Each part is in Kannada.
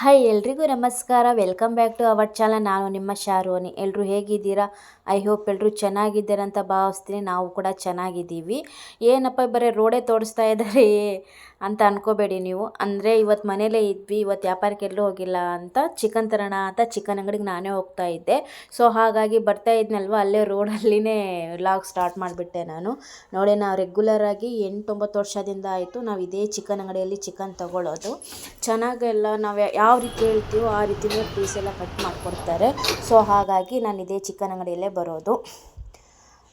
ಹಾಯ್ ಎಲ್ರಿಗೂ ನಮಸ್ಕಾರ. Welcome back to our channel ನಾನು ನಿಮ್ಮ ಶಾರೋನಿ ಎಲ್ಲರೂ ಹೇಗಿದ್ದೀರಾ? ಐ ಹೋಪ್ ಎಲ್ಲರೂ ಚೆನ್ನಾಗಿದ್ದೀರಾ ಅಂತ ಭಾವಿಸ್ತೀನಿ. ನಾವು ಕೂಡ ಚೆನ್ನಾಗಿದ್ದೀವಿ. ಏನಪ್ಪ ಬರೀ ರೋಡೇ ತೋರಿಸ್ತಾ ಇದ್ದಾರೆ ಅಂತ ಅನ್ಕೋಬೇಡಿ ನೀವು. ಅಂದರೆ ಇವತ್ತು ಮನೇಲೇ ಇದ್ವಿ. ಇವತ್ತು ವ್ಯಾಪಾರಕ್ಕೆ ಎಲ್ಲೂ ಹೋಗಿಲ್ಲ ಅಂತ ಚಿಕನ್ ತರೋಣ ಅಂತ ಚಿಕನ್ ಅಂಗಡಿಗೆ ನಾನೇ ಹೋಗ್ತಾ ಇದ್ದೆ. ಸೊ ಹಾಗಾಗಿ ಬರ್ತಾ ಇದ್ನಲ್ವ? ಅಲ್ಲೇ ರೋಡಲ್ಲಿನೇ ಲಾಗ್ ಸ್ಟಾರ್ಟ್ ಮಾಡಿಬಿಟ್ಟೆ ನಾನು. ನೋಡಿ, ನಾವು ರೆಗ್ಯುಲರಾಗಿ ಎಂಟೊಂಬತ್ತು ವರ್ಷದಿಂದ ಆಯಿತು. ನಾವು ಇದೇ ಚಿಕನ್ ಅಂಗಡಿಯಲ್ಲಿ ಚಿಕನ್ ತೊಗೊಳ್ಳೋದು ಚೆನ್ನಾಗೆಲ್ಲ ನಾವು ಯಾವ ರೀತಿ ಹೇಳ್ತೀವೋ ಆ ರೀತಿಯೇ ಪೀಸ್ ಎಲ್ಲ ಕಟ್ ಮಾಡಿಕೊಡ್ತಾರೆ. ಸೊ ಹಾಗಾಗಿ ನಾನು ಇದೇ ಚಿಕನ್ ಅಂಗಡಿಯಲ್ಲೇ ಬರೋದು.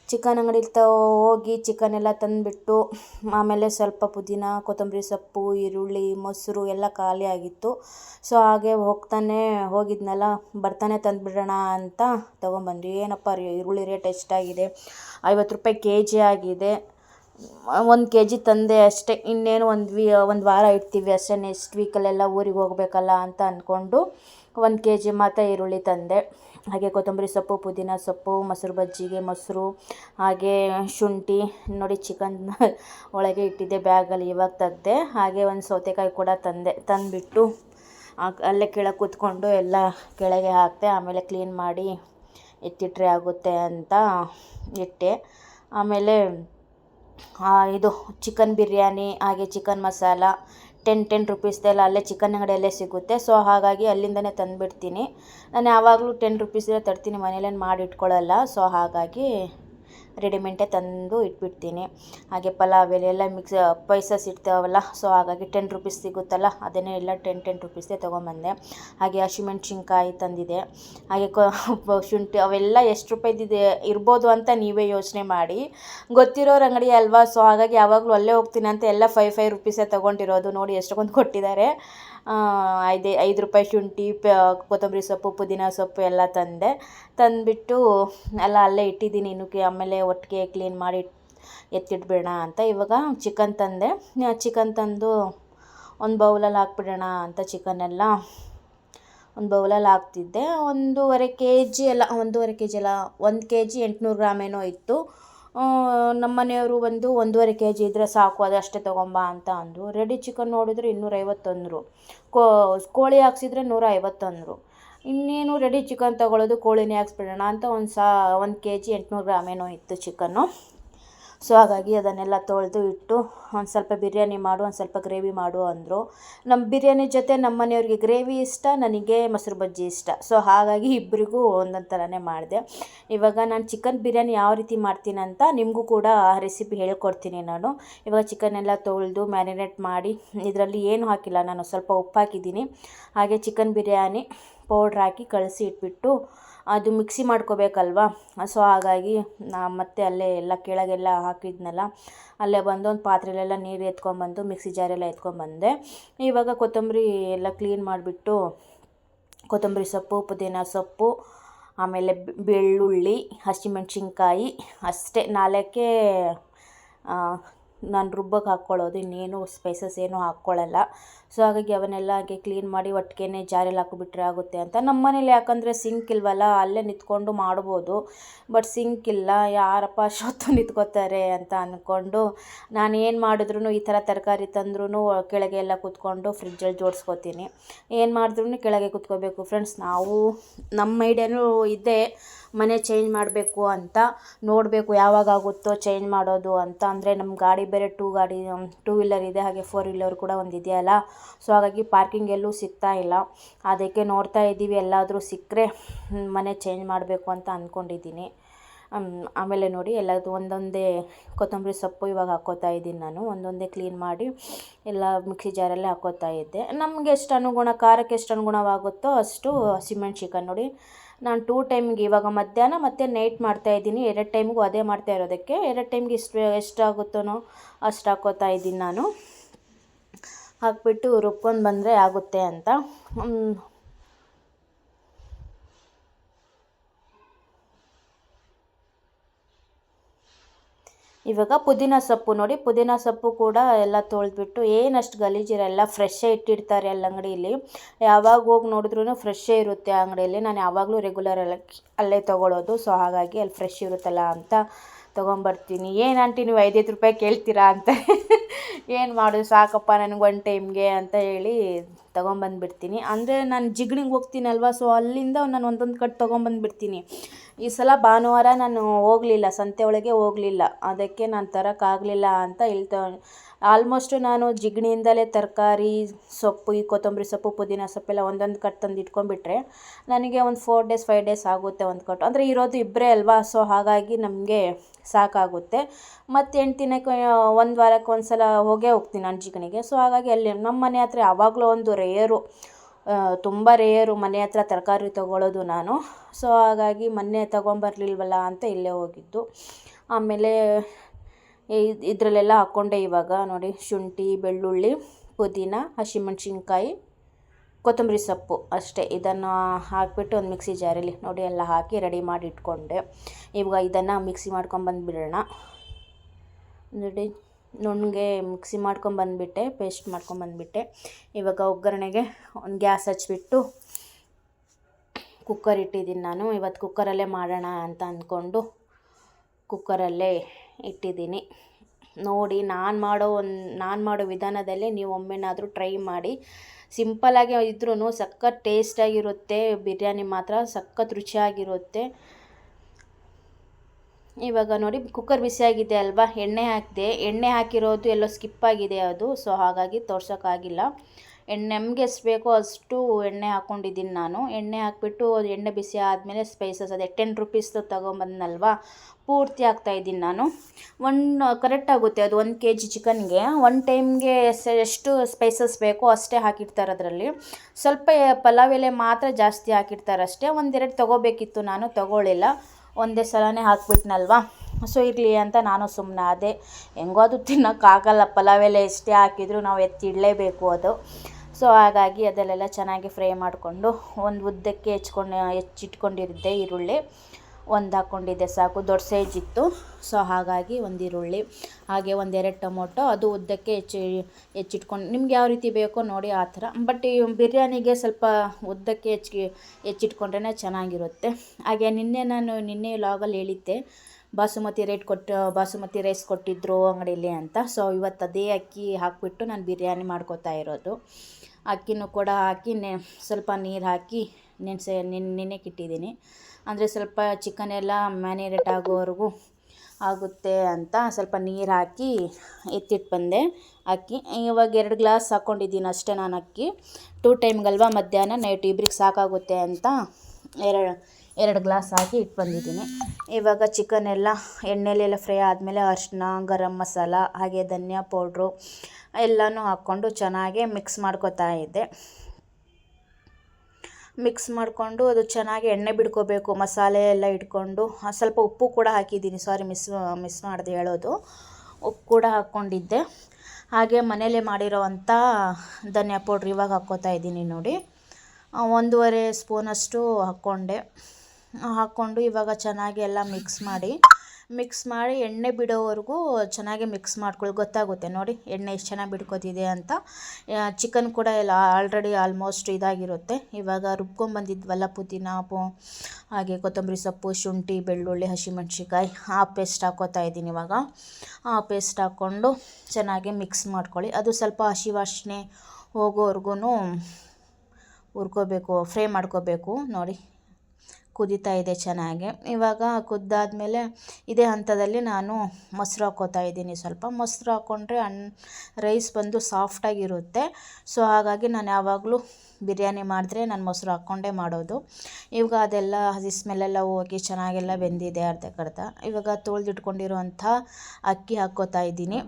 ಚಿಕನ್ ಅಂಗಡಿಲಿ ತ, ಹೋಗಿ ಚಿಕನ್ ಎಲ್ಲ ತಂದುಬಿಟ್ಟು, ಆಮೇಲೆ ಸ್ವಲ್ಪ ಪುದೀನ, ಕೊತ್ತಂಬರಿ ಸೊಪ್ಪು, ಈರುಳ್ಳಿ, ಮೊಸರು ಎಲ್ಲ ಖಾಲಿ ಆಗಿತ್ತು. ಸೊ ಹಾಗೆ ಹೋಗ್ತಾನೆ, ಹೋಗಿದ್ನಲ್ಲ, ಬರ್ತಾನೆ ತಂದುಬಿಡೋಣ ಅಂತ ತೊಗೊಂಬಂದ್ವಿ. ಏನಪ್ಪ ಈರುಳ್ಳಿ ರೇಟ್ ಎಷ್ಟಾಗಿದೆ? ಐವತ್ತು ರೂಪಾಯಿ ಕೆ ಜಿ ಆಗಿದೆ. ಒಂದು ಕೆ ಜಿ ತಂದೆ ಅಷ್ಟೇ. ಇನ್ನೇನು ಒಂದು ವೀ, ಒಂದು ವಾರ ಇಡ್ತೀವಿ ಅಷ್ಟೇ. ನೆಕ್ಸ್ಟ್ ವೀಕಲ್ಲೆಲ್ಲ ಊರಿಗೆ ಹೋಗಬೇಕಲ್ಲ ಅಂತ ಅಂದ್ಕೊಂಡು ಒಂದು ಕೆ ಜಿ ಮಾತ್ರ ಈರುಳ್ಳಿ ತಂದೆ. ಹಾಗೆ ಕೊತ್ತಂಬರಿ ಸೊಪ್ಪು, ಪುದೀನ ಸೊಪ್ಪು, ಮೊಸರು ಬಜ್ಜಿಗೆ ಮೊಸರು, ಹಾಗೆ ಶುಂಠಿ. ನೋಡಿ ಚಿಕನ್ ಒಳಗೆ ಇಟ್ಟಿದ್ದೆ ಬ್ಯಾಗಲ್ಲಿ ಇವಾಗ ತೆಗ್ದೆ. ಹಾಗೆ ಒಂದು ಸೌತೆಕಾಯಿ ಕೂಡ ತಂದೆ, ತಂದುಬಿಟ್ಟು ಅಲ್ಲೇ ಕೆಳಗೆ ಕೂತ್ಕೊಂಡು ಎಲ್ಲ ಕೆಳಗೆ ಹಾಕಿದೆ, ಆಮೇಲೆ ಕ್ಲೀನ್ ಮಾಡಿ ಎತ್ತಿಟ್ರೆ ಆಗುತ್ತೆ ಅಂತ ಇಟ್ಟೆ. ಆಮೇಲೆ ಇದು ಚಿಕನ್ ಬಿರಿಯಾನಿ, ಹಾಗೆ ಚಿಕನ್ ಮಸಾಲ ಟೆನ್ ಟೆನ್ ರುಪೀಸ್ದೆಲ್ಲ ಅಲ್ಲೇ ಚಿಕನ್ ಅಂಗಡಿಯಲ್ಲೇ ಸಿಗುತ್ತೆ. ಸೊ ಹಾಗಾಗಿ ಅಲ್ಲಿಂದನೇ ತಂದುಬಿಡ್ತೀನಿ. ನಾನು ಯಾವಾಗಲೂ ಟೆನ್ ರುಪೀಸ್ದೇ ತರ್ತೀನಿ ಮನೇಲೇನು ಮಾಡಿ ಇಟ್ಕೊಳ್ಳಲ್ಲ ಸೊ ಹಾಗಾಗಿ ರೆಡಿಮೆಂಟೇ ತಂದು ಇಟ್ಬಿಡ್ತೀನಿ. ಹಾಗೆ ಪಲಾವ್ ಎಲೆ ಮಿಕ್ಸ್ ಪೈಸಸ್ ಇರ್ತಾವಲ್ಲ ಸೊ ಹಾಗಾಗಿ ಟೆನ್ ರುಪೀಸ್ ಸಿಗುತ್ತಲ್ಲ, ಅದನ್ನೇ ಎಲ್ಲ ಟೆನ್ ಟೆನ್ ರುಪೀಸೇ ತೊಗೊಂಬಂದೆ. ಹಾಗೆ ಹಸಿಮೆಣ್ಸಿನ್ಕಾಯಿ ತಂದಿದೆ. ಹಾಗೆ ಶುಂಠಿ ಅವೆಲ್ಲ ಎಷ್ಟು ರೂಪಾಯ್ದಿದೆ ಇರ್ಬೋದು ಅಂತ ನೀವೇ ಯೋಚನೆ ಮಾಡಿ. ಗೊತ್ತಿರೋರು ಅಂಗಡಿ ಅಲ್ವಾ ಸೊ ಹಾಗಾಗಿ ಯಾವಾಗಲೂ ಅಲ್ಲೇ ಹೋಗ್ತೀನಿ ಅಂತ ಎಲ್ಲ ಫೈವ್ ಫೈವ್ ರುಪೀಸೇ ತೊಗೊಂಡಿರೋದು. ನೋಡಿ ಎಷ್ಟೊಂದು ಕೊಟ್ಟಿದ್ದಾರೆ. ಐದು ಐದು ರೂಪಾಯಿ ಶುಂಠಿ, ಪ, ಕೊತ್ತಂಬರಿ ಸೊಪ್ಪು, ಪುದೀನ ಸೊಪ್ಪು ಎಲ್ಲ ತಂದೆ. ತಂದುಬಿಟ್ಟು ಎಲ್ಲ ಅಲ್ಲೇ ಇಟ್ಟಿದ್ದೀನಿ. ಇನ್ನು ಆಮೇಲೆ ಒಟ್ಟಿಗೆ ಕ್ಲೀನ್ ಮಾಡಿ ಎತ್ತಿಟ್ಬಿಡೋಣ ಅಂತ. ಇವಾಗ ಚಿಕನ್ ತಂದೆ. ಚಿಕನ್ ತಂದು ಒಂದು ಬೌಲಲ್ಲಿ ಹಾಕ್ಬಿಡೋಣ ಅಂತ ಚಿಕನ್ನೆಲ್ಲ ಒಂದು ಬೌಲಲ್ಲಿ ಹಾಕ್ತಿದ್ದೆ. ಒಂದೂವರೆ ಕೆ ಜಿ ಎಲ್ಲ, ಒಂದೂವರೆ ಕೆ ಜಿ ಅಲ್ಲ, ಒಂದು ಕೆ ಜಿ ಎಂಟುನೂರು ಗ್ರಾಮ್ ಏನೋ ಇತ್ತು. ನಮ್ಮ ಮನೆಯವರು ಬಂದು ಒಂದೂವರೆ ಕೆ ಜಿ ಇದ್ದರೆ ಸಾಕು ಅದಷ್ಟೇ ತೊಗೊಂಬ ಅಂತ ಅಂದರು. ರೆಡಿ ಚಿಕನ್ ನೋಡಿದ್ರೆ ಇನ್ನೂರೈವತ್ತು ಅಂದರು ಕೋಳಿ ಹಾಕ್ಸಿದ್ರೆ ನೂರ ಐವತ್ತು ಅಂದರು ಇನ್ನೇನು ರೆಡಿ ಚಿಕನ್ ತೊಗೊಳೋದು ಕೋಳಿನೇ ಹಾಕ್ಸ್ಬಿಡೋಣ ಅಂತ ಒಂದು ಸಾ, ಒಂದು ಕೆ ಜಿ ಎಂಟುನೂರು ಗ್ರಾಮ್ ಏನೋ ಇತ್ತು ಚಿಕನ್ನು. ಸೊ ಹಾಗಾಗಿ ಅದನ್ನೆಲ್ಲ ತೊಳೆದು ಇಟ್ಟು ಒಂದು ಸ್ವಲ್ಪ ಬಿರಿಯಾನಿ ಮಾಡು, ಒಂದು ಸ್ವಲ್ಪ ಗ್ರೇವಿ ಮಾಡು ಅಂದರು. ನಮ್ಮ ಬಿರಿಯಾನಿ ಜೊತೆ ನಮ್ಮ ಮನೆಯವ್ರಿಗೆ ಗ್ರೇವಿ ಇಷ್ಟ, ನನಗೆ ಮೊಸರು ಬಜ್ಜಿ ಇಷ್ಟ. ಸೊ ಹಾಗಾಗಿ ಇಬ್ಬರಿಗೂ ಒಂದೊಂದು ಥರನೇ ಮಾಡಿದೆ. ಇವಾಗ ನಾನು ಚಿಕನ್ ಬಿರಿಯಾನಿ ಯಾವ ರೀತಿ ಮಾಡ್ತೀನಿ ಅಂತ ನಿಮಗೂ ಕೂಡ ರೆಸಿಪಿ ಹೇಳ್ಕೊಡ್ತೀನಿ ನಾನು. ಇವಾಗ ಚಿಕನ್ ಎಲ್ಲ ತೊಳೆದು ಮ್ಯಾರಿನೇಟ್ ಮಾಡಿ, ಇದರಲ್ಲಿ ಏನು ಹಾಕಿಲ್ಲ, ನಾನು ಸ್ವಲ್ಪ ಉಪ್ಪು ಹಾಕಿದ್ದೀನಿ ಹಾಗೆ ಚಿಕನ್ ಬಿರಿಯಾನಿ ಪೌಡ್ರ್ ಹಾಕಿ ಕಲಸಿ ಇಟ್ಬಿಟ್ಟು ಅದು ಮಿಕ್ಸಿ ಮಾಡ್ಕೋಬೇಕಲ್ವಾ? ಸೊ ಹಾಗಾಗಿ ನಾ ಮತ್ತೆ ಅಲ್ಲೇ ಎಲ್ಲ ಕೆಳಗೆಲ್ಲ ಹಾಕಿದ್ನಲ್ಲ, ಅಲ್ಲೇ ಬಂದು ಒಂದು ಪಾತ್ರೆಲೆಲ್ಲ ನೀರು ಎತ್ಕೊಂಡ್ಬಂದು ಮಿಕ್ಸಿ ಜಾರೆಲ್ಲ ಎತ್ಕೊಂಬಂದೆ ಇವಾಗ ಕೊತ್ತಂಬರಿ ಎಲ್ಲ ಕ್ಲೀನ್ ಮಾಡಿಬಿಟ್ಟು ಕೊತ್ತಂಬರಿ ಸೊಪ್ಪು, ಪುದೀನ ಸೊಪ್ಪು, ಆಮೇಲೆ ಬೆಳ್ಳುಳ್ಳಿ, ಹಸಿಮೆಣ್ಸಿನ್ಕಾಯಿ, ಅಷ್ಟೇ ನಾಲ್ಕೇ ನಾನು ರುಬ್ಬಕ್ಕೆ ಹಾಕ್ಕೊಳ್ಳೋದು, ಇನ್ನೇನು ಸ್ಪೈಸಸ್ ಏನೂ ಹಾಕ್ಕೊಳ್ಳಲ್ಲ. ಸೊ ಹಾಗಾಗಿ ಅವನ್ನೆಲ್ಲ ಹಾಗೆ ಕ್ಲೀನ್ ಮಾಡಿ ಒಟ್ಟಿಗೆ ಜಾರಲ್ಲಿ ಹಾಕಿಬಿಟ್ರೆ ಆಗುತ್ತೆ ಅಂತ. ನಮ್ಮ ಮನೇಲಿ ಯಾಕಂದರೆ ಸಿಂಕ್ ಇಲ್ವಲ್ಲ, ಅಲ್ಲೇ ನಿಂತ್ಕೊಂಡು ಮಾಡ್ಬೋದು. ಬಟ್ ಸಿಂಕ್ ಇಲ್ಲ, ಯಾರಪ್ಪ ಅಷ್ಟೊತ್ತು ನಿಂತ್ಕೋತಾರೆ ಅಂತ ಅಂದ್ಕೊಂಡು ನಾನು ಏನು ಮಾಡಿದ್ರು ಈ ಥರ ತರಕಾರಿ ತಂದ್ರೂ ಕೆಳಗೆ ಎಲ್ಲ ಕೂತ್ಕೊಂಡು ಫ್ರಿಜ್ಜಲ್ಲಿ ಜೋಡಿಸ್ಕೋತೀನಿ. ಏನು ಮಾಡಿದ್ರೂ ಕೆಳಗೆ ಕೂತ್ಕೋಬೇಕು. ಫ್ರೆಂಡ್ಸ್ ನಾವು ನಮ್ಮ ಐಡಿಯಾನೂ ಇದೆ. ಮನೆ ಚೇಂಜ್ ಮಾಡಬೇಕು ಅಂತ ನೋಡಬೇಕು ಯಾವಾಗ ಆಗುತ್ತೋ ಚೇಂಜ್ ಮಾಡೋದು ಅಂತ. ಅಂದರೆ ನಮ್ಮ ಗಾಡಿ ಬೇರೆ ಟೂ ಗಾಡಿ ಟೂ ವೀಲರ್ ಇದೆ, ಹಾಗೆ ಫೋರ್ ವೀಲರ್ ಕೂಡ ಒಂದು ಇದೆಯಲ್ಲ. ಸೊ ಹಾಗಾಗಿ ಪಾರ್ಕಿಂಗ್ ಎಲ್ಲೂ ಸಿಗ್ತಾ ಇಲ್ಲ. ಅದಕ್ಕೆ ನೋಡ್ತಾ ಇದ್ದೀವಿ, ಎಲ್ಲಾದರೂ ಸಿಕ್ಕರೆ ಮನೆ ಚೇಂಜ್ ಮಾಡಬೇಕು ಅಂತ ಅಂದ್ಕೊಂಡಿದ್ದೀನಿ ಆಮೇಲೆ ನೋಡಿ, ಎಲ್ಲದು ಒಂದೊಂದೇ ಕೊತ್ತಂಬರಿ ಸೊಪ್ಪು ಇವಾಗ ಹಾಕ್ಕೋತಾ ಇದ್ದೀನಿ ನಾನು. ಒಂದೊಂದೇ ಕ್ಲೀನ್ ಮಾಡಿ ಎಲ್ಲ ಮಿಕ್ಸಿ ಜಾರಲ್ಲೇ ಹಾಕೋತಾ ಇದ್ದೆ. ನಮಗೆ ಎಷ್ಟು ಅನುಗುಣ, ಖಾರಕ್ಕೆ ಎಷ್ಟು ಅನುಗುಣವಾಗುತ್ತೋ ಅಷ್ಟು ಚಿಕನ್ ನೋಡಿ ನಾನು ಟೂ ಟೈಮ್ಗೆ ಇವಾಗ ಮಧ್ಯಾಹ್ನ ಮತ್ತು ನೈಟ್ ಮಾಡ್ತಾ ಇದ್ದೀನಿ. ಎರಡು ಟೈಮ್ಗೂ ಅದೇ ಮಾಡ್ತಾ ಇರೋದಕ್ಕೆ. ಎರಡು ಟೈಮ್ಗೆ ಇಷ್ಟು ಎಷ್ಟಾಗುತ್ತೋ ಅಷ್ಟು ಹಾಕೋತಾ ಇದ್ದೀನಿ ನಾನು. ಹಾಕ್ಬಿಟ್ಟು ರುಬ್ಕೊಂಡು ಬಂದರೆ ಆಗುತ್ತೆ ಅಂತ. ಇವಾಗ ಪುದೀನ ಸೊಪ್ಪು ನೋಡಿ, ಪುದೀನ ಸೊಪ್ಪು ಕೂಡ ಎಲ್ಲ ತೊಳೆದ್ಬಿಟ್ಟು ಏನಷ್ಟು ಗಲೀಜಿರಲ್ಲ ಫ್ರೆಶ್ಶೇ ಇಟ್ಟಿರ್ತಾರೆ ಅಲ್ಲಿ ಅಂಗಡಿಯಲ್ಲಿ ಯಾವಾಗ ಹೋಗಿ ನೋಡಿದ್ರೂ ಫ್ರೆಶ್ಶೇ ಇರುತ್ತೆ ಆ ಅಂಗಡಿಯಲ್ಲಿ ನಾನು ಯಾವಾಗಲೂ ರೆಗ್ಯುಲರ್ ಅಲ್ಲ, ಅಲ್ಲೇ ತೊಗೊಳ್ಳೋದು ಸೊ ಹಾಗಾಗಿ ಅಲ್ಲಿ ಫ್ರೆಶ್ ಇರುತ್ತಲ್ಲ ಅಂತ ತೊಗೊಂಬರ್ತೀನಿ. ಏನು ಆಂಟಿ ನೀವು ಐದೈದು ರೂಪಾಯಿ ಕೇಳ್ತೀರಾ ಅಂತ. ಏನು ಮಾಡೋದು? ಸಾಕಪ್ಪ ನನಗೆ ಒನ್ ಟೈಮ್ಗೆ ಅಂತ ಹೇಳಿ ತೊಗೊಂಬಂದ್ಬಿಡ್ತೀನಿ. ಅಂದರೆ ನಾನು ಜಿಗಣಿಗೆ ಹೋಗ್ತೀನಲ್ವ? ಸೊ ಅಲ್ಲಿಂದ ನಾನು ಒಂದೊಂದು ಕಟ್ಟು ತೊಗೊಂಬಂದ್ಬಿಡ್ತೀನಿ. ಈ ಸಲ ಭಾನುವಾರ ನಾನು ಹೋಗಲಿಲ್ಲ, ಸಂತೆ ಒಳಗೆ ಹೋಗಲಿಲ್ಲ. ಅದಕ್ಕೆ ನಾನು ತರೋಕ್ಕಾಗಲಿಲ್ಲ ಅಂತ ಹೇಳ್ತಾ ಆಲ್ಮೋಸ್ಟು ನಾನು ಜಿಗಣಿಯಿಂದಲೇ ತರಕಾರಿ, ಸೊಪ್ಪು, ಈ ಕೊತ್ತಂಬರಿ ಸೊಪ್ಪು, ಪುದೀನ ಸೊಪ್ಪೆಲ್ಲ ಒಂದೊಂದು ಕಟ್ ತಂದು ಇಟ್ಕೊಂಡ್ಬಿಟ್ರೆ ನನಗೆ ಒಂದು ಫೋರ್ ಡೇಸ್ ಫೈವ್ ಡೇಸ್ ಆಗುತ್ತೆ ಒಂದು ಕಟ್ಟು. ಅಂದರೆ ಇರೋದು ಇಬ್ಬರೇ ಅಲ್ವಾ? ಸೊ ಹಾಗಾಗಿ ನಮಗೆ ಸಾಕಾಗುತ್ತೆ. ಮತ್ತು ಎಂಟು ದಿನಕ್ಕೆ ಒಂದು ವಾರಕ್ಕೆ ಒಂದು ಸಲ ಹೋಗೇ ಹೋಗ್ತೀನಿ ನಾನು ಜಿಗಣಿಗೆ. ಸೊ ಹಾಗಾಗಿ ಅಲ್ಲಿ ನಮ್ಮ ಮನೆ ಹತ್ರ ಯಾವಾಗಲೂ ಒಂದು ರೇರು ತುಂಬ ರೇರು ಮನೆ ಹತ್ರ ತರಕಾರಿ ತಗೊಳ್ಳೋದು ನಾನು. ಸೊ ಹಾಗಾಗಿ ಮೊನ್ನೆ ತೊಗೊಂಬರ್ಲಿಲ್ವಲ್ಲ ಅಂತ ಇಲ್ಲೇ ಹೋಗಿದ್ದು. ಆಮೇಲೆ ಇದರಲ್ಲೆಲ್ಲ ಹಾಕ್ಕೊಂಡೆ ಇವಾಗ. ನೋಡಿ, ಶುಂಠಿ, ಬೆಳ್ಳುಳ್ಳಿ, ಪುದೀನ, ಹಸಿಮೆಣ್ಸಿನ್ಕಾಯಿ, ಕೊತ್ತಂಬರಿ ಸೊಪ್ಪು ಅಷ್ಟೇ. ಇದನ್ನು ಹಾಕಿಬಿಟ್ಟು ಒಂದು ಮಿಕ್ಸಿ ಜಾರಲ್ಲಿ ನೋಡಿ, ಎಲ್ಲ ಹಾಕಿ ರೆಡಿ ಮಾಡಿ ಇಟ್ಕೊಂಡೆ ಇವಾಗ ಇದನ್ನು ಮಿಕ್ಸಿ ಮಾಡ್ಕೊಂಬಂದುಬಿಡೋಣ. ನೋಡಿ ನುಣ್ಣಗೆ ಮಿಕ್ಸಿ ಮಾಡ್ಕೊಂಬಂದುಬಿಟ್ಟೆ ಪೇಸ್ಟ್ ಮಾಡ್ಕೊಂಬಂದುಬಿಟ್ಟೆ ಇವಾಗ ಒಗ್ಗರಣೆಗೆ ಒಂದು ಗ್ಯಾಸ್ ಹಚ್ಚಿಬಿಟ್ಟು ಕುಕ್ಕರ್ ಇಟ್ಟಿದ್ದೀನಿ ನಾನು. ಇವತ್ತು ಕುಕ್ಕರಲ್ಲೇ ಮಾಡೋಣ ಅಂತ ಅಂದ್ಕೊಂಡು ಕುಕ್ಕರಲ್ಲೇ ಇಟ್ಟಿದ್ದೀನಿ ನೋಡಿ, ನಾನು ಮಾಡೋ ಒಂದು, ನಾನು ಮಾಡೋ ವಿಧಾನದಲ್ಲಿ ನೀವು ಒಮ್ಮೆನಾದರೂ ಟ್ರೈ ಮಾಡಿ. ಸಿಂಪಲ್ಲಾಗಿ ಇದ್ರೂ ಸಖತ್ ಟೇಸ್ಟಾಗಿರುತ್ತೆ ಬಿರಿಯಾನಿ ಮಾತ್ರ ಸಖತ್ ರುಚಿಯಾಗಿರುತ್ತೆ. ಇವಾಗ ನೋಡಿ ಕುಕ್ಕರ್ ಬಿಸಿಯಾಗಿದೆ ಅಲ್ವಾ? ಎಣ್ಣೆ ಹಾಕಿದೆ, ಎಣ್ಣೆ ಹಾಕಿರೋದು ಎಲ್ಲೋ ಸ್ಕಿಪ್ ಆಗಿದೆ ಅದು ಸೊ ಹಾಗಾಗಿ ತೋರ್ಸೋಕ್ಕಾಗಿಲ್ಲ. ಎಣ್ಣೆ ನಮಗೆ ಎಷ್ಟು ಬೇಕೋ ಅಷ್ಟು ಎಣ್ಣೆ ಹಾಕ್ಕೊಂಡಿದ್ದೀನಿ ನಾನು. ಎಣ್ಣೆ ಹಾಕ್ಬಿಟ್ಟು ಎಣ್ಣೆ ಬಿಸಿ ಆದಮೇಲೆ ಸ್ಪೈಸಸ್ ಅದೇ ಟೆನ್ ರುಪೀಸ್ದು ತೊಗೊಂಬಂದನಲ್ವಾ? ಪೂರ್ತಿ ಹಾಕ್ತಾಯಿದ್ದೀನಿ ನಾನು. ಒನ್ ಕರೆಕ್ಟ್ ಆಗುತ್ತೆ ಅದು ಒಂದು ಕೆ ಜಿ ಚಿಕನ್ಗೆ ಒನ್ ಟೈಮ್ಗೆ ಎಷ್ಟು ಸ್ಪೈಸಸ್ ಬೇಕೋ ಅಷ್ಟೇ ಹಾಕಿರ್ತಾರೆ ಅದರಲ್ಲಿ ಸ್ವಲ್ಪ ಪಲಾವ್ ಎಲೆ ಮಾತ್ರ ಜಾಸ್ತಿ ಹಾಕಿರ್ತಾರೆ ಅಷ್ಟೇ ಒಂದೆರಡು ತೊಗೋಬೇಕಿತ್ತು ನಾನು, ತೊಗೊಳ್ಳಿಲ್ಲ. ಒಂದೇ ಸಲನೇ ಹಾಕ್ಬಿಟ್ನಲ್ವಾ? ಸೊ ಇರಲಿ ಅಂತ ನಾನು ಸುಮ್ಮನೆ ಅದೇ ಹೆಂಗೋ ಅದು ತಿನ್ನೋಕ್ಕಾಗಲ್ಲ ಪಲಾವ್ ಎಲೆ ಎಷ್ಟೇ ಹಾಕಿದರೂ ನಾವು ಎತ್ತಿಡಲೇಬೇಕು ಅದು. ಸೊ ಹಾಗಾಗಿ ಅದಲ್ಲೆಲ್ಲ ಚೆನ್ನಾಗಿ ಫ್ರೈ ಮಾಡಿಕೊಂಡು ಒಂದು ಉದ್ದಕ್ಕೆ ಹೆಚ್ಕೊಂಡು, ಹೆಚ್ಚಿಟ್ಕೊಂಡಿದ್ದೆ ಈರುಳ್ಳಿ. ಒಂದು ಹಾಕ್ಕೊಂಡಿದ್ದೆ ಸಾಕು. ದೊಡ್ಡ ಸೈಜ್ ಇತ್ತು. ಸೊ ಹಾಗಾಗಿ ಒಂದು ಈರುಳ್ಳಿ ಹಾಗೆ ಒಂದೆರಡು ಟೊಮೊಟೊ. ಅದು ಉದ್ದಕ್ಕೆ ಹೆಚ್ಚಿ, ಹೆಚ್ಚಿಟ್ಕೊಂಡು, ನಿಮ್ಗೆ ಯಾವ ರೀತಿ ಬೇಕೋ ನೋಡಿ ಆ ಥರ. ಬಟ್ ಈ ಬಿರಿಯಾನಿಗೆ ಸ್ವಲ್ಪ ಉದ್ದಕ್ಕೆ ಹೆಚ್ಚಿಗೆ ಹೆಚ್ಚಿಟ್ಕೊಂಡ್ರೆ ಚೆನ್ನಾಗಿರುತ್ತೆ. ಹಾಗೆ ನಿನ್ನೆ ನಾನು ನಿನ್ನೆ ಲಾಗಲ್ಲಿ ಹೇಳಿದ್ದೆ, ಬಾಸುಮತಿ ರೇಟ್ ಕೊಟ್ಟು, ಬಾಸುಮತಿ ರೈಸ್ ಕೊಟ್ಟಿದ್ದರು ಅಂಗಡೀಲಿ ಅಂತ. ಸೊ ಇವತ್ತು ಅದೇ ಅಕ್ಕಿ ಹಾಕಿಬಿಟ್ಟು ನಾನು ಬಿರಿಯಾನಿ ಮಾಡ್ಕೋತಾ ಇರೋದು. ಅಕ್ಕಿನೂ ಕೂಡ ಹಾಕಿ ಸ್ವಲ್ಪ ನೀರು ಹಾಕಿ ನೆನೆಸೆ ನೆನೆ ಇಟ್ಟಿದ್ದೀನಿ ಅಂದರೆ ಸ್ವಲ್ಪ ಚಿಕನ್ ಎಲ್ಲ ಮ್ಯಾರಿನೇಟ್ ಆಗೋವರೆಗೂ ಆಗುತ್ತೆ ಅಂತ ಸ್ವಲ್ಪ ನೀರು ಹಾಕಿ ಎತ್ತಿಟ್ಟು ಬಂದೆ. ಅಕ್ಕಿ, ಇವಾಗ ಎರಡು ಗ್ಲಾಸ್ ಹಾಕ್ಕೊಂಡಿದ್ದೀನಿ ಅಷ್ಟೇ ನಾನು ಅಕ್ಕಿ. ಟೂ ಟೈಮ್ಗಲ್ವ ಮಧ್ಯಾಹ್ನ ನೈಟ್ ಇಬ್ರಿಗೆ ಸಾಕಾಗುತ್ತೆ ಅಂತ ಎರಡು ಎರಡು ಗ್ಲಾಸ್ ಹಾಕಿ ಇಟ್ಟು ಬಂದಿದ್ದೀನಿ. ಇವಾಗ ಚಿಕನ್ ಎಲ್ಲ ಎಣ್ಣೆಲೆಲ್ಲ ಫ್ರೈ ಆದಮೇಲೆ ಅರಿಶಿನ ಗರಂ ಮಸಾಲ, ಹಾಗೆ ಧನಿಯಾ ಪೌಡ್ರು ಎಲ್ಲನೂ ಹಾಕ್ಕೊಂಡು ಚೆನ್ನಾಗೆ ಮಿಕ್ಸ್ ಮಾಡ್ಕೋತಾ ಇದ್ದೆ. ಮಿಕ್ಸ್ ಮಾಡಿಕೊಂಡು ಅದು ಚೆನ್ನಾಗಿ ಎಣ್ಣೆ ಬಿಡ್ಕೋಬೇಕು, ಮಸಾಲೆ ಎಲ್ಲ ಇಟ್ಕೊಂಡು. ಸ್ವಲ್ಪ ಉಪ್ಪು ಕೂಡ ಹಾಕಿದ್ದೀನಿ. ಸಾರಿ ಮಿಸ್ ಮಿಸ್ ಮಾಡಿದೆ ಹೇಳೋದು. ಉಪ್ಪು ಕೂಡ ಹಾಕ್ಕೊಂಡಿದ್ದೆ. ಹಾಗೆ ಮನೇಲೇ ಮಾಡಿರೋವಂಥ ಧನಿಯಾ ಪೌಡ್ರ್ ಇವಾಗ ಹಾಕ್ಕೋತಾ ಇದ್ದೀನಿ ನೋಡಿ. ಒಂದೂವರೆ ಸ್ಪೂನಷ್ಟು ಹಾಕ್ಕೊಂಡೆ. ಹಾಕ್ಕೊಂಡು ಇವಾಗ ಚೆನ್ನಾಗಿ ಎಲ್ಲ ಮಿಕ್ಸ್ ಮಾಡಿ ಮಿಕ್ಸ್ ಮಾಡಿ ಎಣ್ಣೆ ಬಿಡೋವರೆಗೂ ಚೆನ್ನಾಗಿ ಮಿಕ್ಸ್ ಮಾಡ್ಕೊಳ್ಳಿ. ಗೊತ್ತಾಗುತ್ತೆ ನೋಡಿ ಎಣ್ಣೆ ಎಷ್ಟು ಚೆನ್ನಾಗಿ ಬಿಡ್ಕೋತಿದೆ ಅಂತ. ಚಿಕನ್ ಕೂಡ ಎಲ್ಲ ಆಲ್ರೆಡಿ ಆಲ್ಮೋಸ್ಟ್ ಇದಾಗಿರುತ್ತೆ. ಇವಾಗ ರುಬ್ಕೊಂಬಂದಿದ್ವಲ್ಲ ಪುದೀನ, ಪು, ಹಾಗೆ ಕೊತ್ತಂಬರಿ ಸೊಪ್ಪು, ಶುಂಠಿ, ಬೆಳ್ಳುಳ್ಳಿ ಹಸಿಮೆಣ್ಸಿಕಾಯಿ ಆ ಪೇಸ್ಟ್ ಹಾಕೋತಾ ಇದ್ದೀನಿ ಇವಾಗ. ಆ ಪೇಸ್ಟ್ ಹಾಕ್ಕೊಂಡು ಚೆನ್ನಾಗಿ ಮಿಕ್ಸ್ ಮಾಡ್ಕೊಳ್ಳಿ. ಅದು ಸ್ವಲ್ಪ ಹಸಿ ವಾಸನೆ ಹೋಗೋವರೆಗೂ ಹುರ್ಕೋಬೇಕು ಫ್ರೈ ಮಾಡ್ಕೋಬೇಕು ನೋಡಿ. ಕುದೀತಾ ಇದೆ ಚೆನ್ನಾಗಿ. ಇವಾಗ ಕುದ್ದಾದಮೇಲೆ ಇದೇ ಹಂತದಲ್ಲಿ ನಾನು ಮೊಸರು ಹಾಕೋತಾ ಇದ್ದೀನಿ. ಸ್ವಲ್ಪ ಮೊಸರು ಹಾಕ್ಕೊಂಡ್ರೆ ಅನ್ ರೈಸ್ ಬಂದು ಸಾಫ್ಟಾಗಿರುತ್ತೆ. ಸೊ ಹಾಗಾಗಿ ನಾನು ಯಾವಾಗಲೂ ಬಿರಿಯಾನಿ ಮಾಡಿದ್ರೆ ನಾನು ಮೊಸರು ಹಾಕ್ಕೊಂಡೇ ಮಾಡೋದು. ಇವಾಗ ಅದೆಲ್ಲ ಹಸಿ ಸ್ಮೆಲ್ಲೆಲ್ಲ ಹೋಗಿ ಚೆನ್ನಾಗೆಲ್ಲ ಬೆಂದಿದೆ ಅರ್ಧಕ್ಕರ್ಧ. ಇವಾಗ ತೊಳೆದಿಟ್ಕೊಂಡಿರುವಂಥ ಅಕ್ಕಿ ಹಾಕ್ಕೋತಾ ಇದ್ದೀನಿ.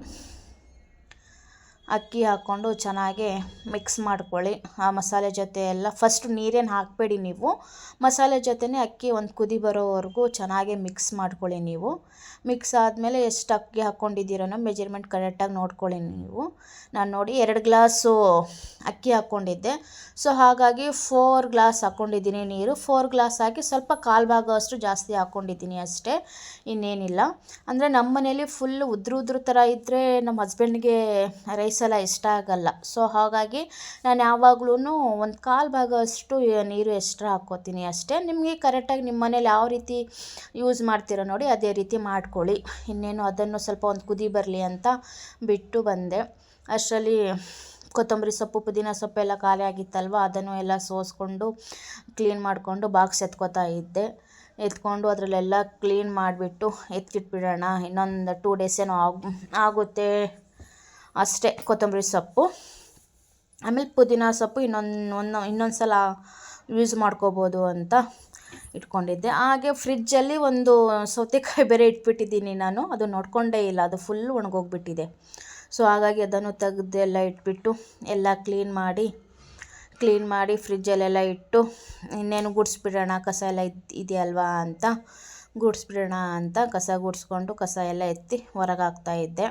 ಅಕ್ಕಿ ಹಾಕ್ಕೊಂಡು ಚೆನ್ನಾಗಿ ಮಿಕ್ಸ್ ಮಾಡ್ಕೊಳ್ಳಿ. ಆ ಮಸಾಲೆ ಜೊತೆ ಎಲ್ಲ ಫಸ್ಟ್ ನೀರೇನು ಹಾಕಬೇಡಿ ನೀವು. ಮಸಾಲೆ ಜೊತೆನೇ ಅಕ್ಕಿ ಒಂದು ಕುದಿ ಬರೋವರೆಗೂ ಚೆನ್ನಾಗಿ ಮಿಕ್ಸ್ ಮಾಡ್ಕೊಳ್ಳಿ ನೀವು. ಮಿಕ್ಸ್ ಆದಮೇಲೆ ಎಷ್ಟು ಅಕ್ಕಿ ಹಾಕ್ಕೊಂಡಿದ್ದೀರೋ ಮೆಜರ್ಮೆಂಟ್ ಕರೆಕ್ಟಾಗಿ ನೋಡ್ಕೊಳ್ಳಿ ನೀವು. ನಾನು ನೋಡಿ ಎರಡು ಗ್ಲಾಸು ಅಕ್ಕಿ ಹಾಕ್ಕೊಂಡಿದ್ದೆ. ಸೊ ಹಾಗಾಗಿ ಫೋರ್ ಗ್ಲಾಸ್ ಹಾಕ್ಕೊಂಡಿದ್ದೀನಿ ನೀರು. ಫೋರ್ ಗ್ಲಾಸ್ ಹಾಕಿ ಸ್ವಲ್ಪ ಕಾಲು ಭಾಗ ಅಷ್ಟು ಜಾಸ್ತಿ ಹಾಕ್ಕೊಂಡಿದ್ದೀನಿ ಅಷ್ಟೇ. ಇನ್ನೇನಿಲ್ಲ. ಅಂದರೆ ನಮ್ಮ ಮನೇಲಿ ಫುಲ್ ಉದ್ರು ಉದ್ರು ಥರ ಇದ್ದರೆ ನಮ್ಮ ಹಸ್ಬೆಂಡ್ಗೆ ರೈಸ್ ಎಲ್ಲ ಇಷ್ಟ ಆಗಲ್ಲ. ಸೊ ಹಾಗಾಗಿ ನಾನು ಯಾವಾಗ್ಲೂ ಒಂದು ಕಾಲು ಭಾಗ ಅಷ್ಟು ನೀರು ಎಕ್ಸ್ಟ್ರಾ ಹಾಕ್ಕೋತೀನಿ ಅಷ್ಟೇ. ನಿಮಗೆ ಕರೆಕ್ಟಾಗಿ ನಿಮ್ಮ ಮನೇಲಿ ಯಾವ ರೀತಿ ಯೂಸ್ ಮಾಡ್ತೀರೋ ನೋಡಿ ಅದೇ ರೀತಿ ಮಾಡ್ಕೊಳ್ಳಿ. ಇನ್ನೇನು ಅದನ್ನು ಸ್ವಲ್ಪ ಒಂದು ಕುದಿ ಬರಲಿ ಅಂತ ಬಿಟ್ಟು ಬಂದೆ. ಅಷ್ಟರಲ್ಲಿ ಕೊತ್ತಂಬರಿ ಸೊಪ್ಪು, ಪುದೀನ ಸೊಪ್ಪು ಎಲ್ಲ ಖಾಲಿ ಆಗಿತ್ತಲ್ವ? ಅದನ್ನು ಎಲ್ಲ ಸೋಸ್ಕೊಂಡು ಕ್ಲೀನ್ ಮಾಡಿಕೊಂಡು ಬಾಕ್ಸ್ ಎತ್ಕೋತಾ ಇದ್ದೆ. ಎತ್ಕೊಂಡು ಅದರಲ್ಲೆಲ್ಲ ಕ್ಲೀನ್ ಮಾಡಿಬಿಟ್ಟು ಎತ್ತಿಟ್ಬಿಡೋಣ. ಇನ್ನೊಂದು ಟೂ ಡೇಸ್ ಏನೋ ಆಗ್, ಆಗುತ್ತೆ. ಅಷ್ಟೇ ಕೊತ್ತಂಬರಿ ಸೊಪ್ಪು. ಆಮೇಲೆ ಪುದೀನ ಸೊಪ್ಪು ಇನ್ನೊಂದು, ಒಂದು ಇನ್ನೊಂದು ಸಲ ಯೂಸ್ ಮಾಡ್ಕೋಬೋದು ಅಂತ ಇಟ್ಕೊಂಡಿದ್ದೆ. ಹಾಗೆ ಫ್ರಿಜ್ಜಲ್ಲಿ ಒಂದು ಸೌತೆಕಾಯಿ ಬೇರೆ ಇಟ್ಬಿಟ್ಟಿದ್ದೀನಿ ನಾನು. ಅದು ನೋಡ್ಕೊಂಡೇ ಇಲ್ಲ. ಅದು ಫುಲ್ ಒಣಗೋಗ್ಬಿಟ್ಟಿದೆ. ಸೊ ಹಾಗಾಗಿ ಅದನ್ನು ತೆಗೆದು ಎಲ್ಲ ಇಟ್ಬಿಟ್ಟು ಎಲ್ಲ ಕ್ಲೀನ್ ಮಾಡಿ ಕ್ಲೀನ್ ಮಾಡಿ ಫ್ರಿಜ್ಜಲ್ಲೆಲ್ಲ ಇಟ್ಟು, ಇನ್ನೇನು ಗುಡಿಸ್ಬಿಡೋಣ, ಕಸ ಎಲ್ಲ ಇದು, ಇದೆಯಲ್ವಾ ಅಂತ ಗುಡಿಸ್ಬಿಡೋಣ ಅಂತ ಕಸ ಗುಡಿಸ್ಕೊಂಡು ಕಸ ಎಲ್ಲ ಎತ್ತಿ ಹೊರಗೆ ಹಾಕ್ತಾಯಿದ್ದೆ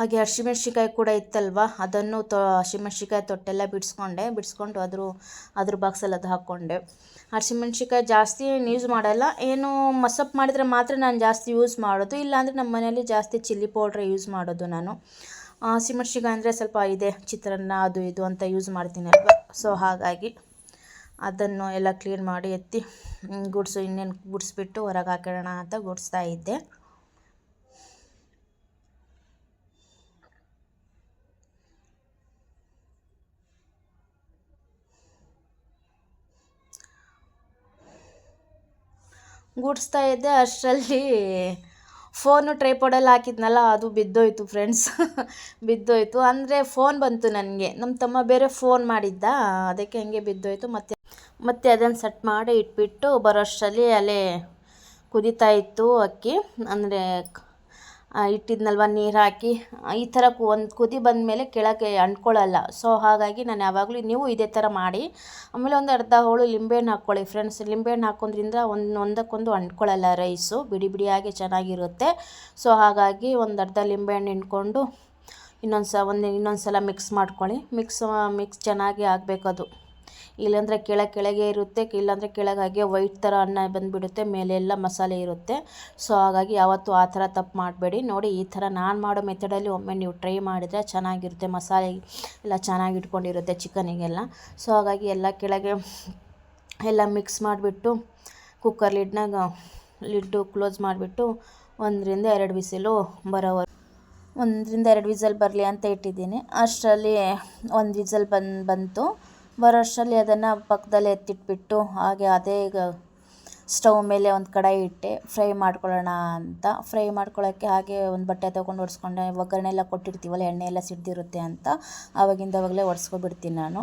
ಹಾಗೆ ಹಸಿಮೆಣ್ಸಿಕಾಯಿ ಕೂಡ ಇತ್ತಲ್ವ? ಅದನ್ನು ತೊ ಹಸಿಮೆಣ್ಸಿಕಾಯಿ ತೊಟ್ಟೆಲ್ಲ ಬಿಡಿಸ್ಕೊಂಡೆ. ಬಿಡಿಸ್ಕೊಂಡು ಅದ್ರ ಅದ್ರ ಬಾಕ್ಸಲ್ಲಿ ಅದು ಹಾಕ್ಕೊಂಡೆ. ಹಸಿಮೆಣ್ಸಿಕಾಯಿ ಜಾಸ್ತಿ ಏನು ಯೂಸ್ ಮಾಡಲ್ಲ. ಏನು ಮಸಪ್ ಮಾಡಿದರೆ ಮಾತ್ರ ನಾನು ಜಾಸ್ತಿ ಯೂಸ್ ಮಾಡೋದು. ಇಲ್ಲಾಂದರೆ ನಮ್ಮ ಮನೆಯಲ್ಲಿ ಜಾಸ್ತಿ ಚಿಲ್ಲಿ ಪೌಡ್ರ್ ಯೂಸ್ ಮಾಡೋದು ನಾನು. ಹಸಿಮೆಣ್ಸಿಕಾಯಿ ಅಂದರೆ ಸ್ವಲ್ಪ ಇದೆ, ಚಿತ್ರಾನ್ನ, ಅದು ಇದು ಅಂತ ಯೂಸ್ ಮಾಡ್ತೀನಿ ಅಲ್ವಾ? ಸೊ ಹಾಗಾಗಿ ಅದನ್ನು ಎಲ್ಲ ಕ್ಲೀನ್ ಮಾಡಿ ಎತ್ತಿ ಗುಡಿಸು ಇನ್ನೇನು ಗುಡಿಸ್ಬಿಟ್ಟು ಹೊರಗೆ ಹಾಕಿಡೋಣ ಅಂತ ಗುಡಿಸ್ತಾ ಇದ್ದೆ. ಗುಡಿಸ್ತಾ ಇದ್ದೆ, ಅಷ್ಟರಲ್ಲಿ ಫೋನು ಟ್ರೈಪಾಡಲ್ಲಿ ಹಾಕಿದ್ನಲ್ಲ, ಅದು ಬಿದ್ದೋಯ್ತು ಫ್ರೆಂಡ್ಸ್. ಬಿದ್ದೋಯ್ತು. ಅಂದರೆ ಫೋನ್ ಬಂತು ನನಗೆ. ನಮ್ಮ ತಮ್ಮ ಬೇರೆ ಫೋನ್ ಮಾಡಿದ್ದ, ಅದಕ್ಕೆ ಹಂಗೆ ಬಿದ್ದೋಯ್ತು. ಮತ್ತೆ ಮತ್ತೆ ಅದನ್ನು ಸೆಟ್ ಮಾಡಿ ಇಟ್ಬಿಟ್ಟು ಬರೋಷ್ಟರಲ್ಲಿ ಅಲ್ಲೇ ಕುದೀತಾ ಇತ್ತು ಅಕ್ಕಿ. ಅಂದರೆ ಇಟ್ಟಿದ್ನಲ್ವ ನೀರು ಹಾಕಿ. ಈ ಥರ ಒಂದು ಕುದಿ ಬಂದ ಮೇಲೆ ಕೆಳಗೆ ಅಂಟ್ಕೊಳ್ಳಲ್ಲ. ಸೊ ಹಾಗಾಗಿ ನಾನು ಯಾವಾಗಲೂ ನೀವು ಇದೇ ಥರ ಮಾಡಿ. ಆಮೇಲೆ ಒಂದು ಅರ್ಧ ಹೋಳು ಲಿಂಬೆಹಣ್ಣು ಹಾಕ್ಕೊಳ್ಳಿ ಫ್ರೆಂಡ್ಸ್ ಲಿಂಬೆಹಣ್ಣು ಹಾಕೋದ್ರಿಂದ ಒಂದು, ಒಂದಕ್ಕೊಂದು ಅಂಟ್ಕೊಳ್ಳಲ್ಲ ರೈಸು ಬಿಡಿ ಬಿಡಿಯಾಗಿ ಚೆನ್ನಾಗಿರುತ್ತೆ. ಸೊ ಹಾಗಾಗಿ ಒಂದು ಅರ್ಧ ಲಿಂಬೆಹಣ್ಣು ಹಿಂಡ್ಕೊಂಡು ಇನ್ನೊಂದು ಸ ಒಂದು ಇನ್ನೊಂದು ಸಲ ಮಿಕ್ಸ್ ಮಾಡ್ಕೊಳ್ಳಿ ಮಿಕ್ಸ್ ಮಿಕ್ಸ್ ಚೆನ್ನಾಗಿ ಆಗಬೇಕದು. ಇಲ್ಲಾಂದರೆ ಕೆಳಗೆ ಕೆಳಗೆ ಇರುತ್ತೆ, ಇಲ್ಲಾಂದರೆ ಕೆಳಗೆ ಹಾಗೆ ವೈಟ್ ಥರ ಅನ್ನ ಬಂದುಬಿಡುತ್ತೆ, ಮೇಲೆ ಎಲ್ಲ ಮಸಾಲೆ ಇರುತ್ತೆ. ಸೊ ಹಾಗಾಗಿ ಯಾವತ್ತೂ ಆ ಥರ ತಪ್ಪು ಮಾಡಬೇಡಿ. ನೋಡಿ, ಈ ಥರ ನಾನು ಮಾಡೋ ಮೆಥಡಲ್ಲಿ ಒಮ್ಮೆ ನೀವು ಟ್ರೈ ಮಾಡಿದರೆ ಚೆನ್ನಾಗಿರುತ್ತೆ, ಮಸಾಲೆ ಎಲ್ಲ ಚೆನ್ನಾಗಿ ಇಟ್ಕೊಂಡಿರುತ್ತೆ ಚಿಕನಿಗೆಲ್ಲ. ಸೊ ಹಾಗಾಗಿ ಎಲ್ಲ ಕೆಳಗೆ ಎಲ್ಲ ಮಿಕ್ಸ್ ಮಾಡಿಬಿಟ್ಟು ಕುಕ್ಕರ್ ಲಿಡ್ನಾಗ ಲಿಡ್ಡು ಕ್ಲೋಸ್ ಮಾಡಿಬಿಟ್ಟು ಒಂದರಿಂದ ಎರಡು ವಿಸಿಲು ಬರೋವರು, ಒಂದರಿಂದ ಎರಡು ವಿಸಲ್ ಬರಲಿ ಅಂತ ಇಟ್ಟಿದ್ದೀನಿ. ಅಷ್ಟರಲ್ಲಿ ಒಂದು ವಿಸಲ್ ಬಂದು ಬಂತು. ಬರೋಷ್ಟರಲ್ಲಿ ಅದನ್ನು ಪಕ್ಕದಲ್ಲಿ ಎತ್ತಿಟ್ಬಿಟ್ಟು ಹಾಗೆ ಅದೇ ಈಗ ಸ್ಟವ್ ಮೇಲೆ ಒಂದು ಕಡಾಯಿ ಇಟ್ಟೆ, ಫ್ರೈ ಮಾಡ್ಕೊಳ್ಳೋಣ ಅಂತ. ಫ್ರೈ ಮಾಡ್ಕೊಳ್ಳೋಕ್ಕೆ ಹಾಗೆ ಒಂದು ಬಟ್ಟೆ ತೊಗೊಂಡು ಒಡಿಸ್ಕೊಂಡೆ ಒಗ್ಗರಣೆ ಎಲ್ಲ ಕೊಟ್ಟಿರ್ತೀವಲ್ಲ ಎಣ್ಣೆ ಎಲ್ಲ ಸಿಡ್ದಿರುತ್ತೆ ಅಂತ. ಆವಾಗಿಂದ ಅವಾಗಲೇ ಒಡಿಸ್ಕೊಬಿಡ್ತೀನಿ ನಾನು.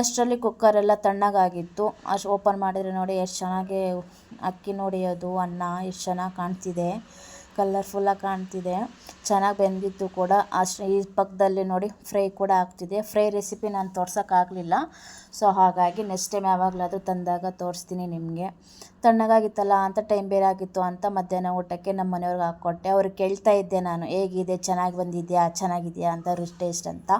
ಅಷ್ಟರಲ್ಲಿ ಕುಕ್ಕರೆಲ್ಲ ತಣ್ಣಗಾಗಿತ್ತು. ಅಷ್ಟು ಓಪನ್ ಮಾಡಿದರೆ ನೋಡಿ ಎಷ್ಟು ಚೆನ್ನಾಗಿ ಅಕ್ಕಿ ನೋಡಿ ಅದು ಅನ್ನ ಎಷ್ಟು ಚೆನ್ನಾಗಿ ಕಾಣ್ತಿದೆ. ಕಲರ್ಫುಲ್ಲಾಗಿ ಕಾಣ್ತಿದೆ. ಚೆನ್ನಾಗಿ ಬೆಂದಿತ್ತು ಕೂಡ. ಅಷ್ಟು ಈ ಪಕ್ಕದಲ್ಲಿ ನೋಡಿ ಫ್ರೈ ಕೂಡ ಆಗ್ತಿದೆ. ಫ್ರೈ ರೆಸಿಪಿ ನಾನು ತೋರ್ಸೋಕ್ಕಾಗಲಿಲ್ಲ ಸೊ ಹಾಗಾಗಿ ನೆಕ್ಸ್ಟ್ ಟೈಮ್ ಯಾವಾಗಲಾದರೂ ತಂದಾಗ ತೋರಿಸ್ತೀನಿ ನಿಮಗೆ. ತಣ್ಣಗಾಗಿತ್ತಲ್ಲ ಅಂತ ಟೈಮ್ ಬೇರೆ ಆಗಿತ್ತು ಅಂತ ಮಧ್ಯಾಹ್ನ ಊಟಕ್ಕೆ ನಮ್ಮ ಮನೆಯವ್ರಿಗೆ ಹಾಕ್ಕೊಟ್ಟೆ ಅವ್ರು ಕೇಳ್ತಾ ಇದ್ದೆ ನಾನು, ಹೇಗಿದೆ? ಚೆನ್ನಾಗಿ ಬಂದಿದೆಯಾ? ಚೆನ್ನಾಗಿದೆಯಾ? ಅಂತ, ರುಚ್ ಟೇಸ್ಟ್ ಅಂತ.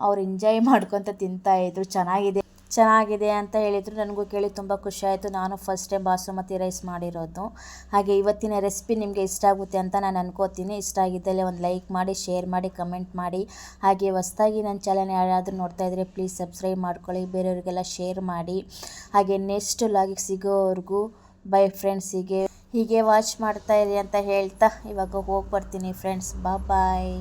ಅವ್ರು ಎಂಜಾಯ್ ಮಾಡ್ಕೊತ ತಿಂತಾಯಿದ್ರು ಚೆನ್ನಾಗಿದೆ ಚೆನ್ನಾಗಿದೆ ಅಂತ ಹೇಳಿದರು. ನನಗೂ ಕೇಳಿ ತುಂಬ ಖುಷಿಯಾಯಿತು ನಾನು ಫಸ್ಟ್ ಟೈಮ್ ಬಾಸುಮತಿ ರೈಸ್ ಮಾಡಿರೋದು. ಹಾಗೆ ಇವತ್ತಿನ ರೆಸಿಪಿ ನಿಮಗೆ ಇಷ್ಟ ಆಗುತ್ತೆ ಅಂತ ನಾನು ಅನ್ಕೋತೀನಿ. ಇಷ್ಟ ಆಗಿದ್ದಲ್ಲಿ ಒಂದು ಲೈಕ್ ಮಾಡಿ ಶೇರ್ ಮಾಡಿ ಕಮೆಂಟ್ ಮಾಡಿ. ಹಾಗೆ ಹೊಸ್ದಾಗಿ ನನ್ನ ಚಾನಲ್ ಯಾರಾದರೂ ನೋಡ್ತಾ ಇದ್ದರೆ ಪ್ಲೀಸ್ ಸಬ್ಸ್ಕ್ರೈಬ್ ಮಾಡ್ಕೊಳ್ಳಿ. ಬೇರೆಯವ್ರಿಗೆಲ್ಲ ಶೇರ್ ಮಾಡಿ. ಹಾಗೆ ನೆಕ್ಸ್ಟ್ ಲಾಗಿಗೆ ಸಿಗೋವರೆಗೂ ಬೈ ಫ್ರೆಂಡ್ಸಿಗೆ ಹೀಗೆ ವಾಚ್ ಮಾಡ್ತಾ ಇರಿ ಅಂತ ಹೇಳ್ತಾ ಇವಾಗ ಹೋಗಿ ಬರ್ತೀನಿ ಫ್ರೆಂಡ್ಸ್ ಬಾ ಬಾಯ್